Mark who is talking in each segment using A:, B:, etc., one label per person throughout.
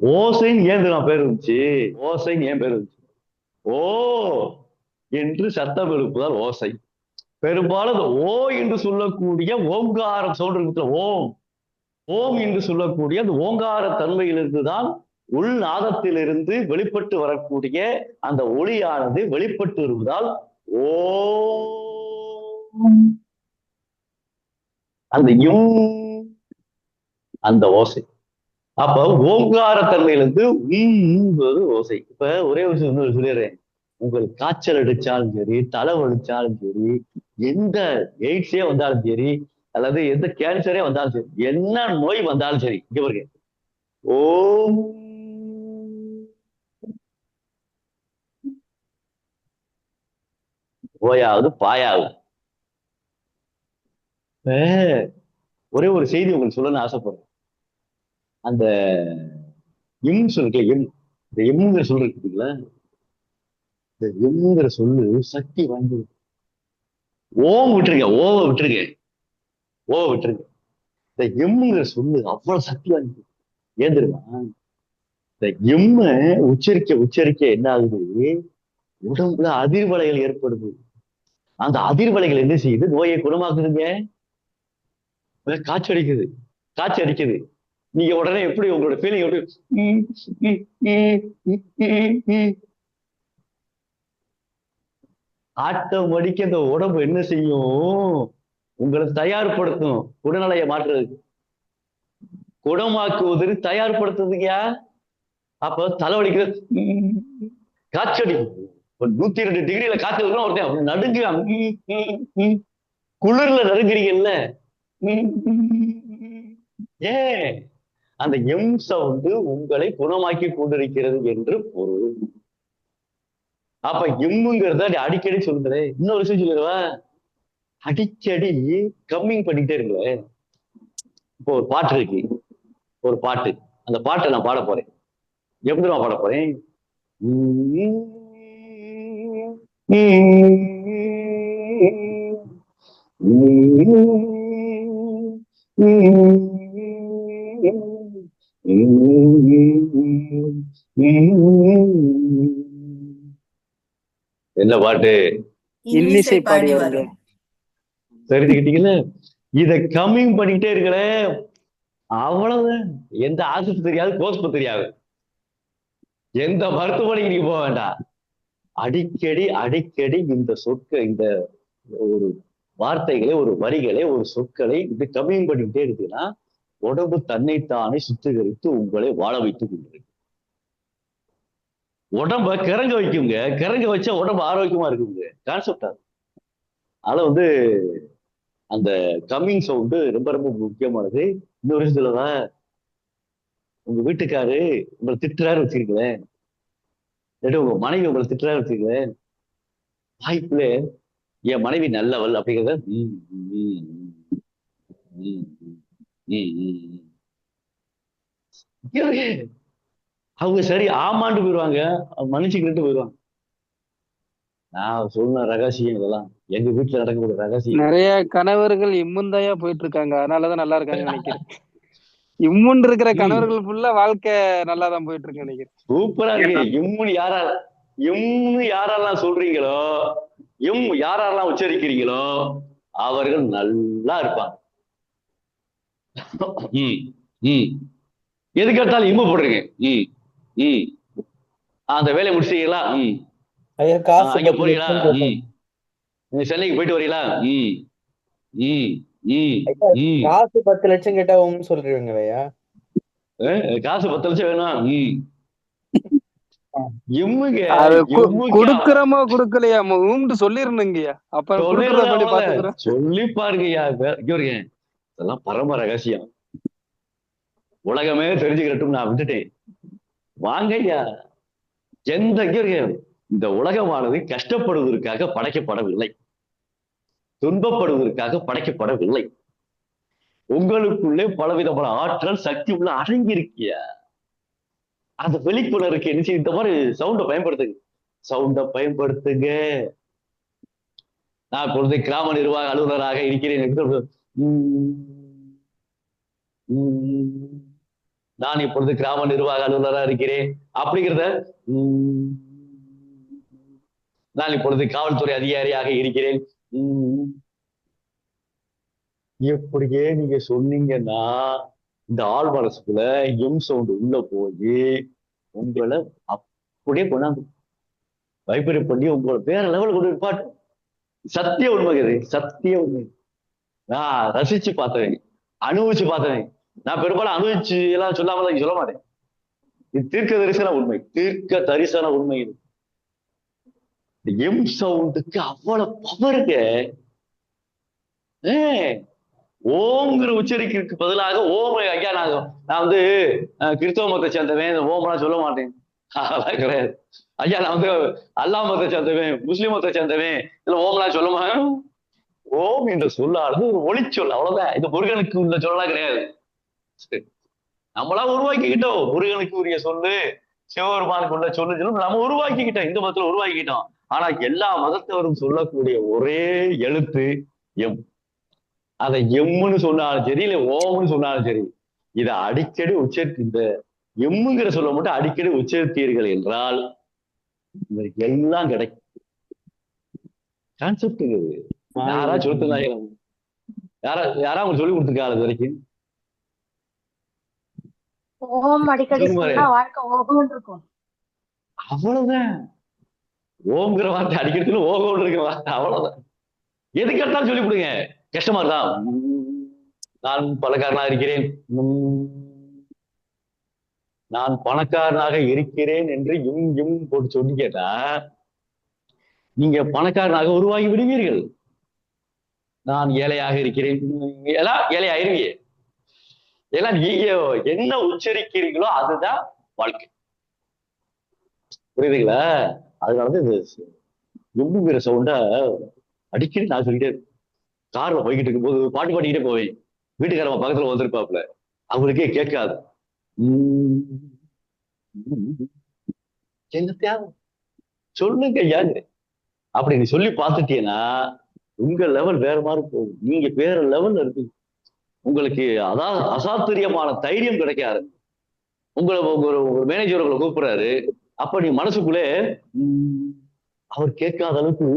A: ஓசைன்னு ஏன் நான் பேர் இருந்துச்சு? ஓசைன்னு ஏன் பேர் இருந்துச்சு? ஓ என்று சத்தம் எழுப்புதால் ஓசை. பெரும்பாலும் ஓ என்று சொல்லக்கூடிய ஓங்காரம் சவுண்ட் ஓம். ஓம் என்று சொல்லக்கூடிய அந்த ஓங்கார தன்மையிலிருந்து தான் உள் நாதத்திலிருந்து வெளிப்பட்டு வரக்கூடிய அந்த ஒளியானது வெளிப்பட்டு வருவதால் ஓ அந்த யும் அந்த ஓசை. அப்ப ஓங்கார தன்மையிலிருந்து உம் ஓசை. இப்ப ஒரே விஷயம் இன்னொரு சொல்லிடுறேன். உங்களுக்கு காய்ச்சல் அடிச்சாலும் சரி தலை வலிச்சாலும் சரி எந்த எய்ட்ஸே வந்தாலும் சரி அல்லது எந்த கேன்சரே வந்தாலும் சரி என்ன நோய் வந்தாலும் சரி இங்க பாருங்க. ஓம். ஓயாவது பாயாவது ஒரே ஒரு செய்தி உங்களுக்கு சொல்லணும்னு ஆசைப்படுறேன். அந்த எம் இருக்குல்ல எம் இந்த எம்ங்கிற சொல் இருக்குங்களா இந்த எம்ங்கிற சொல்லு சக்தி வாய்ந்தது. ஓம் விட்டுருங்க ஓவை விட்டுருங்க ஓவை விட்டுருங்க. இந்த எம்ங்கிற சொல்லு அவ்வளவு சக்தி வாய்ந்தது. ஏன் தெரியுமா? இந்த எம்ம உச்சரிக்க உச்சரிக்க என்ன ஆகுது? உடம்புல அதிர்வலைகள் ஏற்படுது. அந்த அதிர்வலைகள் என்ன செய்யுது? நோயை குணமாக்குதுங்க. காய்ச்சல் அடிக்குது. காய்ச்சல் அடிக்குது. நீங்க உடனே எப்படி உங்களோட ஃபீலிங் எப்படி? ஆட்டோமேட்டிக்க இந்த உடம்பு என்ன செய்யும்? உங்களை தயார்படுத்தும். உடல்நிலையை மாற்றுறதுக்கு குணமாக்குவதற்கு தயார்படுத்துறதுங்கயா அப்ப தலைவலிக்கிறது காய்ச்சடிக்கும் ஒரு நூத்தி ரெண்டு டிகிரியில காத்து ஒருத்தன். அப்படி நடுங்குறான். குளிர்ல நடுங்குறீங்கல்ல. ஏன்? அந்த எம் சவுண்டு உங்களை குணமாக்கி கொண்டிருக்கிறது என்று பொருள் அப்ப எம்முங்கிறத அடிக்கடி சொல்லுங்களே இன்னொரு விஷயம் சொல்லிடுவா அடிக்கடி கம்மிங் பண்ணிட்டே இருங்களே இப்போ ஒரு பாட்டு இருக்கு ஒரு பாட்டு அந்த பாட்டை நான் பாட போறேன் எப்படி நான் பாட போறேன் என்ன பாட்டு?
B: இன்னிசை பாடி வரும்
A: தெரிஞ்சுக்கிட்டீங்கல்ல இத கம்மிங் பண்ணிக்கிட்டே இருக்கலே. அவ்வளவு. எந்த ஆஸ்பத்திரி தெரியாது கோஸ்பு தெரியாது. எந்த மருத்துவமனைக்கு நீங்க போக வேண்டாம். அடிக்கடி அடிக்கடி இந்த சொற்க இந்த ஒரு வார்த்தைகளை ஒரு வரிகளை ஒரு சொற்களை இது கம்மிங் பண்ணிக்கிட்டே இருக்குன்னா உடம்பு தன்னைத்தானே சுத்திகரித்து உங்களை வாழ வைத்துக் கொண்டிருக்கு உடம்ப கிறங்க வைக்குங்க. கிறங்க வச்சா உடம்பு ஆரோக்கியமா இருக்குங்க. கான்செப்ட் அது. அதில் வந்து அந்த கம்மிங் சவுண்டு ரொம்ப ரொம்ப முக்கியமானது. இன்னொரு விஷயம் சொல்லவா உங்க வீட்டுக்காரு உங்களை திட்டுறாரு வச்சிருக்கேன் இல்லாட்டி உங்க மனைவி உங்களை திட்டுறாரு வச்சிருக்கேன் வாய்ப்புல என் மனைவி நல்லவள் அப்படிங்கிறத ம், ம், ம், ம், ம், ம், ம். இவரு, அவங்க சரி ஆமாண்டு போயிடுவாங்க மன்னிச்சுக்கிட்டு போயிடுவாங்க நான் சொன்ன ரகசியம் இதெல்லாம். எங்க வீட்டுல நடக்கக்கூடிய ரகசியம்.
C: நிறைய கணவர்கள் இம்முந்தாயா போயிட்டு இருக்காங்க அதனாலதான் நல்லா இருக்காங்கன்னு நினைக்கிறேன். இம்முன் இருக்கிற கணவர்கள் ஃபுல்லா வாழ்க்கை நல்லா தான் போயிட்டு இருக்கு நினைக்கிறேன்
A: சூப்பரா இருக்கு. இம்முன்னு யாரா இம்னு யாரெல்லாம் சொல்றீங்களோ இம் யாரெல்லாம் உச்சரிக்கிறீங்களோ அவர்கள் நல்லா இருப்பாங்க. ம் ம். எதுக்கு எடுத்தாலும் இம்மு போடுறீங்க ம் ம். அந்த வேலையை முடிச்சிட்டீங்களா? ம்.
D: ஐயா
A: ஆ,
D: காசு
A: அங்க போறீங்களா. ம். நீங்க சென்னைக்கு போயிட்டு வரீங்களா? ம் ம் ம்
D: காசு பத்து லட்சம் கேட்டா உம் சொல்றீங்க ஐயா?
A: அஹ், காசு பத்து லட்சம் வேணும்? ம்.
C: குடுக்கறோமோ குடுக்கலையா உம்ட்டு சொல்லிருந்தீங்கய்யா அப்ப
A: சொல்லி பாருங்கய்யா இதெல்லாம் பரம ரகசியம். உலகமே தெரிஞ்சுக்கிறட்டும் நான் விட்டுட்டேன். வாங்கய்யா எந்த இந்த உலகமானது கஷ்டப்படுவதற்காக படைக்கப்படவில்லை. துன்பப்படுவதற்காக படைக்கப்படவில்லை. உங்களுக்குள்ளே பலவிதமான ஆற்றல் சக்தி உள்ள அடங்கி இருக்கியா அந்த வெளிக்குணருக்கு என்ன இந்த மாதிரி சவுண்டை பயன்படுத்துங்க. சவுண்டை பயன்படுத்துங்க. நான் குழந்தை கிராம நிர்வாக அலுவலராக இருக்கிறேன் நான் இப்பொழுது கிராம நிர்வாக அலுவலராக இருக்கிறேன். அப்படிங்கிறத உம், நான் இப்பொழுது காவல்துறை அதிகாரியாக இருக்கிறேன். உம், நீங்க சொன்னீங்கன்னா இந்த ஆள் மனசுக்குள்ள எம் சவுண்ட் உள்ள போய் உங்களை அப்படியே கொண்டாந்து. வைப்பரி பண்ணி உங்களை வேற லெவல் கொண்டு பாட்டு. சத்திய உண்மை இது சத்திய உண்மை. நான் ரசிச்சு பார்த்தவன் அனுபவிச்சு பார்த்தவன். நான் பெரும்பாலும் அனுபவிச்சு எல்லாம் சொல்லாம தான் சொல்ல மாட்டேன். இது தீர்க்க தரிசன உண்மை. தீர்க்க தரிசன உண்மை இது. எம் சவுண்டுக்கு அவ்வளவு பவருங்க ஓங்கிற உச்சரிக்கிறதுக்கு பதிலாக ஓம் ஐயா நான் நான் வந்து கிறிஸ்தவ மதத்தை சேர்ந்தவன் இந்த ஓம்லாம் சொல்ல மாட்டேன். அதெல்லாம் கிடையாது. ஐயா நான் வந்து அல்லா மதத்தை சேர்ந்தவன் முஸ்லீம் மதத்தை சேர்ந்தவன் இல்ல ஓம்லாம் சொல்ல மாட்டேன். ஓம் என்ற சொல்லானது ஒரு ஒளிச்சொல் அவ்வளவுதான். இந்த முருகனுக்கு உள்ள சொல்லலாம் கிடையாது. சரி. நம்மளா உருவாக்கிக்கிட்டோம். முருகனுக்கு உரிய சொல்லு சிவபெருமானுக்கு உள்ள சொல்லு சொல்லு நம்ம உருவாக்கிக்கிட்டோம். இந்த மதத்துல உருவாக்கிக்கிட்டோம். ஆனா எல்லா மதத்தவரும் சொல்லக்கூடிய ஒரே எழுத்து எம். அதை எம்முன்னு சொன்னாலும் சரி இல்ல ஓம்னு சொன்னாலும் சரி இதை அடிக்கடி உச்சரித்து இந்த எம்முங்கிற சொல்ல மட்டும் அடிக்கடி உச்சரித்தீர்கள் என்றால் எல்லாம் கிடைக்கும். கான்செப்ட் யாரா சொல்லுங்க யாரா யாரா உங்களுக்கு சொல்லி கொடுத்துருக்காங்க இது வரைக்கும்?
B: ஓம் அடிக்கடி வாழ்க்கை ஓகோன்னு இருக்கும்
A: அவ்வளவுதான். ஓம்ங்கிற வார்த்தை அடிக்கிறதுல ஓகோன்னு இருக்க வார்த்தை அவ்வளவுதான். எது கேட்டாலும் சொல்லி கொடுங்க. கஷ்டமா உம், நான் பணக்காரனாக இருக்கிறேன். நான் பணக்காரனாக இருக்கிறேன் என்று இம் இம் போட்டு சொல்லி கேட்டா நீங்க பணக்காரனாக உருவாகி விடுவீர்கள். நான் ஏழையாக இருக்கிறேன். உம், ஏன்னா நீங்க என்ன உச்சரிக்கிறீங்களோ அதுதான் வாழ்க்கை. புரியுதுங்களா? அதனாலதான் இந்த எம்புங்கிற சவுண்டா அடிக்கடி நான் சொல்லிட்டே கார்ல போய்கிட்டு இருக்கும்போது பாட்டு பாடிக்கிட்டே போவேன். வீட்டுக்காரமா பக்கத்துல வந்திருப்பாப்ல அவங்களுக்கே கேட்காது. உம் என்ன தேவை சொல்லுங்க யாரு அப்படி நீ சொல்லி பார்த்துட்டீங்கன்னா உங்க லெவல் வேற மாதிரி போகும். நீங்க வேற லெவல்ல இருப்பீங்க. உங்களுக்கு அதான் அசாத்திரியமான தைரியம் கிடைக்காது. உங்களை உங்க ஒரு மேனேஜர் உங்களை கூப்பிடுறாரு. அப்ப நீ மனசுக்குள்ளே உம், அவர் கேட்காத அளவுக்கு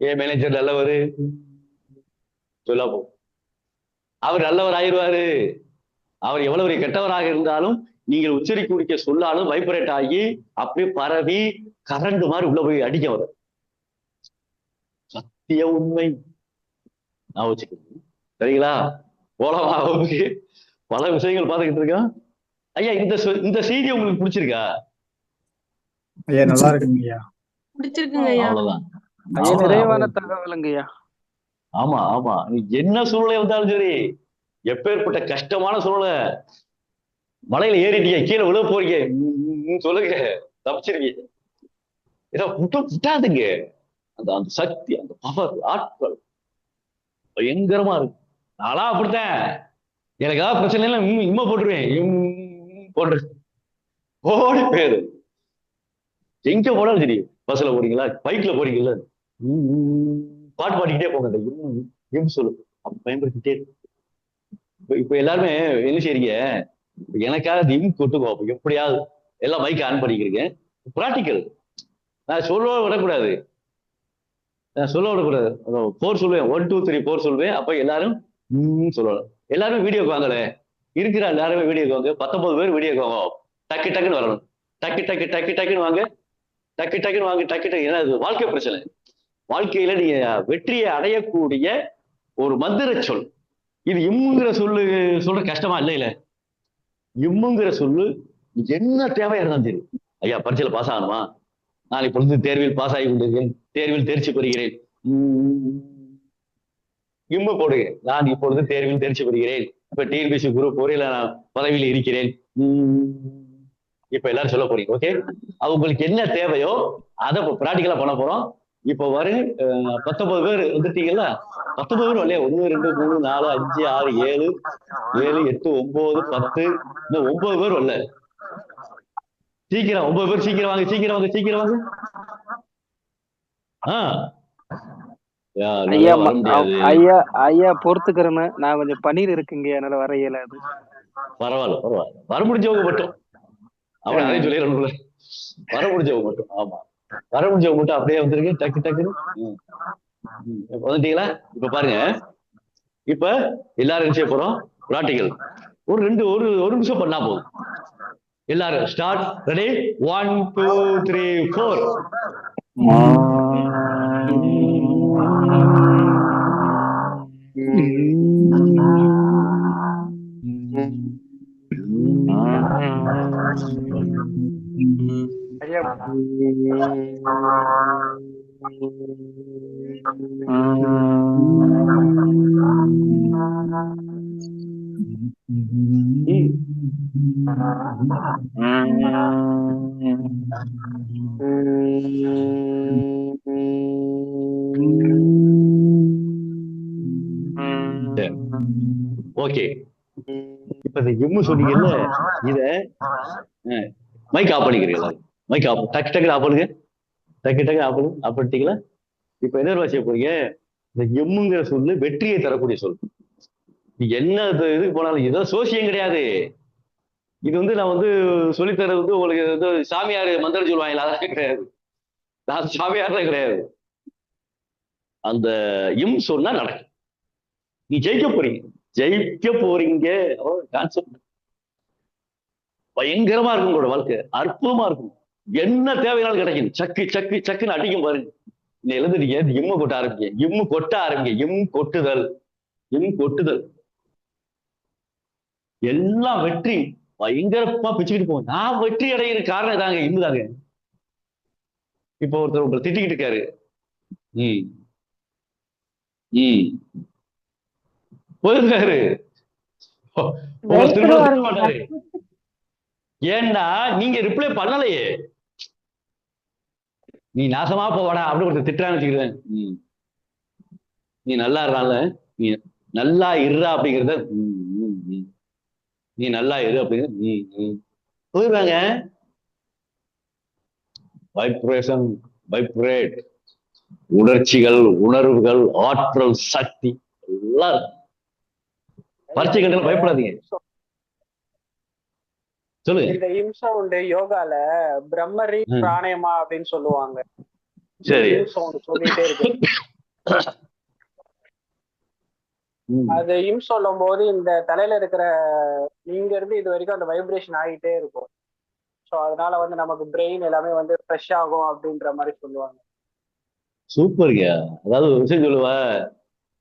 A: ஏன் மேனேஜர் நல்லவரு? சொல்லா அவர் நல்லவர் ஆயிடுவாரு. அவர் எவ்வளவு கெட்டவராக இருந்தாலும் நீங்கள் உச்சரிக்க குடிக்க சொல்லாலும் வைப்ரேட் ஆகி அப்படியே பரவி கரண்ட் மாதிரி உள்ள போய் அடிக்க வரும் சத்திய உண்மை. நான் வச்சுக்கணும் சரிங்களா? போலமா வகுப்புக்கு பல விஷயங்கள் பார்த்துக்கிட்டு இருக்கோம் ஐயா இந்த இந்த செய்தி உங்களுக்கு பிடிச்சிருக்கா?
E: ஐயா நல்லா இருக்குங்க ஐயா.
B: பிடிச்சிருக்குங்க ஐயா.
A: அவ்வளவுதான்.
C: ஐயா
A: அவ்வளவுதான்,
C: நிறைவான
A: அவ்வளவுதான்.
C: தகவலுங்கய்யா
A: ஆமா ஆமா. நீ என்ன சூழ்நிலை வந்தாலும் சரி எப்பேற்பட்ட கஷ்டமான சூழ்நிலை மலையில ஏறிட்டீங்க கீழே விழ போறீங்க. சொல்லுங்க. தப்பிச்சிருக்கீங்க. ஏதோ விட்டு விட்டாதுங்க அந்த அந்த சக்தி அந்த பவர் ஆட்கள் பயங்கரமா இருக்கு. நானா அப்படித்தான். எனக்கு ஏதாவது பிரச்சனை இல்லை ம், போட்டுருவேன். இம், போட்டு ஓடி போயிரு. எங்க போனாலும் சரி பஸ்ல போறீங்களா? பைக்ல போறீங்களா? பாட்டு பாடிக்கிட்டே போங்க. இம், இம் சொல்லு. அப்படி பயன்படுத்திட்டே இப்ப எல்லாருமே என்ன செய்றீங்க? எனக்காக இந்த இம் கொட்டுக்கோ எப்படியாவது எல்லாம் மைக் ஆன் பண்ணிக்கிறீங்க ப்ராக்டிக்கல் நான் சொல்ல விடக்கூடாது. நான் சொல்ல விடக்கூடாது. போர் சொல்லுவேன் ஒன் டூ த்ரீ போர் சொல்லுவேன் அப்ப எல்லாரும் ம் சொல்லணும் எல்லாரும் வீடியோக்கு வாங்கல இருக்கிற எல்லாருமே வீடியோக்கு வாங்க பத்தொன்பது பேர் வீடியோக்கு வாங்க டக்கு டக்குன்னு வரணும். டக்கு டக்கு டக்கு டக்குன்னு வாங்க. டக்கு டக்குன்னு வாங்க. டக்கு டக்கு ஏன்னா இது வாழ்க்கை பிரச்சனை. வாழ்க்கையில நீங்க வெற்றியை அடையக்கூடிய ஒரு மந்திர சொல். இது இம்முங்கிற சொல்லு சொல்ற கஷ்டமா? இல்லை இல்ல. இம்முங்கிற சொல்லு என்ன தேவையா இருந்தாலும் தெரியும் ஐயா பரீட்சையில பாஸ் ஆகணுமா? நாளைக்கு பொழுது தேர்வில் பாஸ் ஆகி கொண்டிருக்கேன் தேர்வில் தேர்ச்சி பெறுகிறேன். உம், இம்மு போடுங்க நான் இப்பொழுது தேர்வில் தேர்ச்சி பெறுகிறேன். இப்ப டிஎன்பிசி குரூப் பொறியில நான் பதவியில் இருக்கிறேன். உம், இப்ப எல்லாரும் சொல்ல போறீங்க ஓகே உங்களுக்கு என்ன தேவையோ அதை இப்போ ப்ராக்டிக்கலா பண்ண போறோம். இப்போ வரும் பத்தொன்பது பேர் வந்துட்டீங்கல்ல? பத்தொன்பது பேர் இல்லையா ஒண்ணு ரெண்டு மூணு நாலு அஞ்சு ஆறு ஏழு ஏழு எட்டு ஒன்பது பத்து இன்னும் ஒன்பது பேர் வரல. சீக்கிரம் ஒன்பது பேர் சீக்கிரம் வாங்க சீக்கிரம் வாங்க சீக்கிரம் வாங்க.
C: ஐயா ஐயா ஐயா பொறுத்துக்கிறேன்னு நான் கொஞ்சம் பன்னீர் இருக்குங்க என்னால வர இயலாது.
A: பரவாயில்ல பரவாயில்ல. வர முடிஞ்சவங்க மட்டும். அவன் அதே சொல்லிடுறோம்ல வர முடிஞ்சவங்க மட்டும். ஆமா. வர முடிஞ்சவங்க மட்டும் அப்படியே வந்துருங்க. டக்கு டக்குன்னு. வந்துட்டீங்களா? இப்ப பாருங்க. இப்ப எல்லாரும் செய்ய போறோம்? ப்ராக்டிக்கல் ஒரு ரெண்டு ஒரு ஒரு நிமிஷம் பண்ணா போதும். எல்லாரும் start ready one two three four
C: ஐயா
A: ஓகே இப்ப இந்த எம்மு சொன்னீங்கல்ல இத மைக் ஆஃப் பண்ணிக்கிறீங்களா? மைக் ஆஃப் டக்கு டக்கு ஆஃப் பண்ணுங்க. டக்கு டக்கு ஆஃப் பண்ணு. ஆஃப் பண்ணிட்டீங்களா? இப்ப என்ன செய்ய போறீங்க? இந்த எம்முங்கிற சொல்லு வெற்றியை தரக்கூடிய சொல். என்ன இது இதுக்கு போனாலும் ஏதோ சோசியம் கிடையாது. இது வந்து நான் வந்து சொல்லித்தரது வந்து உங்களுக்கு வந்து சாமியார் மந்திரம் சொல்லுவாங்களா அதெல்லாம் கிடையாது. நான் சாமியார்லாம் கிடையாது. அந்த இம் சொன்னா நடக்கும். நீ ஜெயிக்க போறீங்க. ஜெயிக்க போறீங்க. பயங்கரமா இருக்கும் உங்களோட வாழ்க்கை. அற்புதமா இருக்கும். என்ன தேவையானாலும் கிடைக்கும். சக்கு சக்கு சக்குன்னு அடிக்கும் பாருங்க. நீ எழுதுறீங்க இம்மு கொட்ட ஆரம்பிங்க இம்மு கொட்ட ஆரம்பிங்க இம் கொட்டுதல். எம் கொட்டுதல். எல்லாம் வெற்றி. பயங்கரமா பிச்சுக்கிட்டு போகும் நான் வெற்றி அடைகிற காரணம் தாங்க இம்மு தாங்க. இப்போ ஒருத்தர் உங்களை திட்டிக்கிட்டு இருக்காரு. ம். ம். போயிருக்காரு. ஏன்னா நீங்க ரிப்ளை பண்ணலையே. நீ நாசமா போவாடா அப்படி ஒருத்தர் திட்டுறான்னு வச்சுக்கிறேன். நீ நல்லா இருறான்ல நீ நல்லா இருறா அப்படிங்கிறத. நீ நல்லா இரு அப்படிங்கிறது. போயிருவாங்க வைப்ரேஷன் வைப்ரேட் உணர்ச்சிகள் உணர்வுகள் ஆற்றல் சக்தி எல்லாம் இருக்கு. பரீட்சைகள் பயப்படாதீங்க சொல்லுங்க
F: இந்த இம்சம் உண்டு யோகால பிரம்மரி. பிராணயமா அப்படின்னு சொல்லுவாங்க.
A: சரி.
F: சொல்லிட்டே இருக்கு. அது இம் சொல்லும் போது இந்த தலையில இருக்கிற இங்க இருந்து இது வரைக்கும் அந்த வைப்ரேஷன் ஆகிட்டே இருக்கும். சோ அதனால வந்து நமக்கு பிரெயின் எல்லாமே வந்து ஃப்ரெஷ் ஆகும் அப்படின்ற மாதிரி சொல்லுவாங்க.
A: சூப்பர்ங்க. அதாவது விஷயம் சொல்லுவ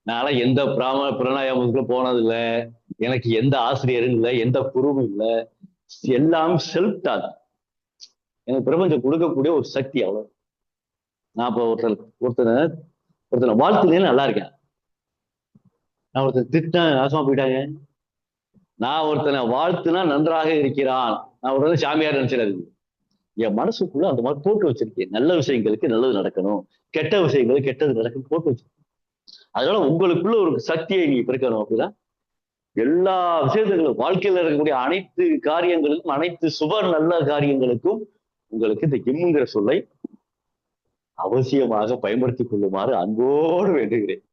A: நான்லாம் எந்த பிராம பிரணாயாமத்துக்கும் போனது இல்ல எனக்கு எந்த ஆசிரியரும் இல்லை எந்த குருவும் இல்லை. எல்லாம் செல்ஃப் டாக் எனக்கு பிரபஞ்சம் கொடுக்கக்கூடிய ஒரு சக்தி அவ்வளவு. நான் இப்போ ஒருத்தர் ஒருத்தனை ஒருத்தனை வாழ்த்துனேன்னு நல்லா இருக்கேன். நான் ஒருத்தர் திட்டேன் நாசமா போயிட்டாங்க. நான் ஒருத்தனை வாழ்த்துனா நன்றாக இருக்கிறான். நான் ஒருத்தர் சாமியார் நினைச்சிடாது என் மனசுக்குள்ள அந்த மாதிரி போட்டு வச்சிருக்கேன். நல்ல விஷயங்களுக்கு நல்லது நடக்கணும். கெட்ட விஷயங்களுக்கு கெட்டது நடக்கும் போட்டு வச்சிருக்கேன். அதனால உங்களுக்குள்ள ஒரு சக்தியை நீங்க பிறக்கணும் அப்படின்னா எல்லா விஷயத்துகளும் வாழ்க்கையில இருக்கக்கூடிய அனைத்து காரியங்களுக்கும் அனைத்து சுப நல்ல காரியங்களுக்கும் உங்களுக்கு இந்த எம்முங்கிற சொல்லை அவசியமாக பயன்படுத்திக் கொள்ளுமாறு அன்போடு வேண்டுகிறேன்.